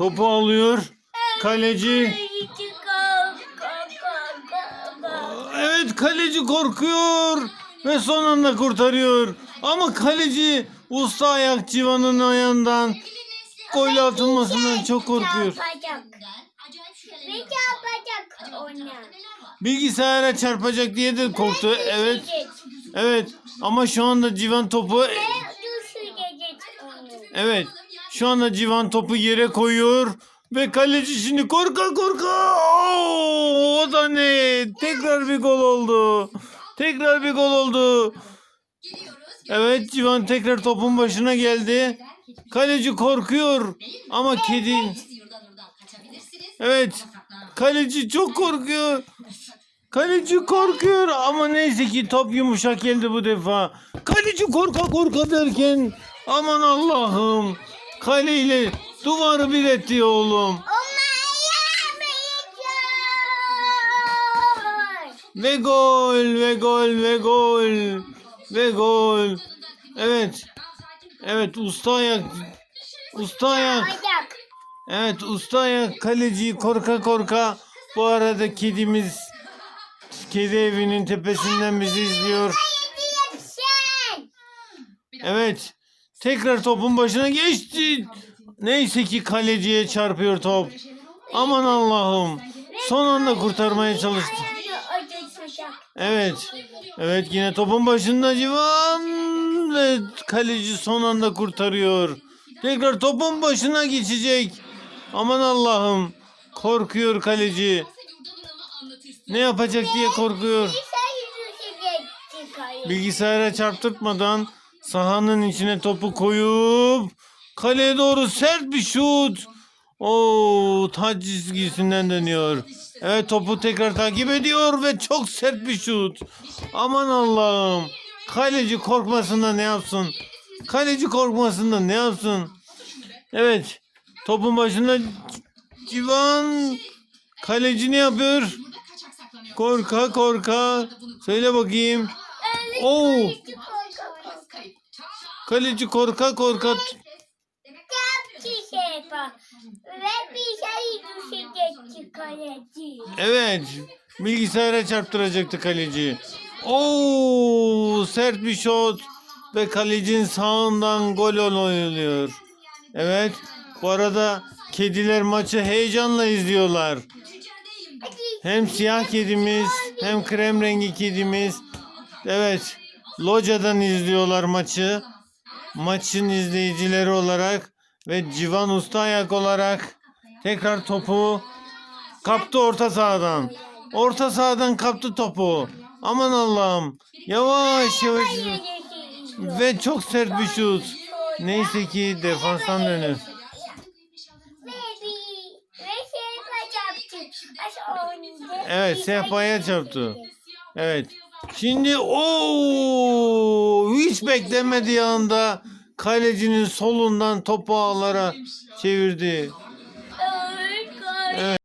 Topu alıyor. Kaleci. Evet kaleci korkuyor. Ve son anda kurtarıyor. Ama kaleci usta ayak civanın ayağından gol atılmasından çok korkuyor. Bilgisayara çarpacak diye de korktu. Evet. Evet. Ama şu anda civan topu? Evet. Şu anda civan topu yere koyuyor. Ve kaleci şimdi korka korka. Oo, o da ne? Tekrar bir gol oldu. Tekrar bir gol oldu. Evet civan tekrar topun başına geldi. Kaleci korkuyor. Ama kedi... Evet. Kaleci çok korkuyor. Kaleci korkuyor ama neyse ki top yumuşak geldi bu defa. Kaleci korka korka derken aman Allah'ım. Kaleyle duvarı bir etti oğlum. Ve gol ve gol ve gol ve gol. Evet. Evet usta ayak. Usta ayak. Evet usta ayak kaleciyi korka korka. Bu arada kedimiz kedi evinin tepesinden bizi izliyor. Evet. Tekrar topun başına geçti. Neyse ki kaleciye çarpıyor top. Aman Allah'ım. Son anda kurtarmaya çalıştı. Evet. Evet yine topun başında Civan ve kaleci son anda kurtarıyor. Tekrar topun başına geçecek. Aman Allah'ım. Korkuyor kaleci. Ne yapacak diye korkuyor. Bilgisayara çarptırtmadan sahanın içine topu koyup kaleye doğru sert bir şut. Oo, taç çizgisinden dönüyor. Evet topu tekrar takip ediyor ve çok sert bir şut. Aman Allah'ım. Kaleci korkmasında ne yapsın? Kaleci korkmasında ne yapsın? Evet. Topun başında Civan kaleci ne yapıyor? Korka korka. Söyle bakayım. Oo. Kaleci korka korka. Yap şey yapar. Ve bir şey düşecek kaleci. Evet. Bilgisayara çarptıracaktı kaleci. Oo, sert bir şut ve kalecinin sağından gol oluyor. Evet. Bu arada kediler maçı heyecanla izliyorlar. Hem siyah kedimiz hem krem rengi kedimiz. Evet. Locadan izliyorlar maçı. Maçın izleyicileri olarak ve Civan Usta ayak olarak tekrar topu kaptı orta sahadan. Orta sahadan kaptı topu. Aman Allah'ım. Yavaş yavaş ve çok sert bir şut. Neyse ki defanstan dönür. Evet sehpaya çarptı. Evet. Şimdi o hiç beklemediği anda kalecinin solundan topu ağlara çevirdi.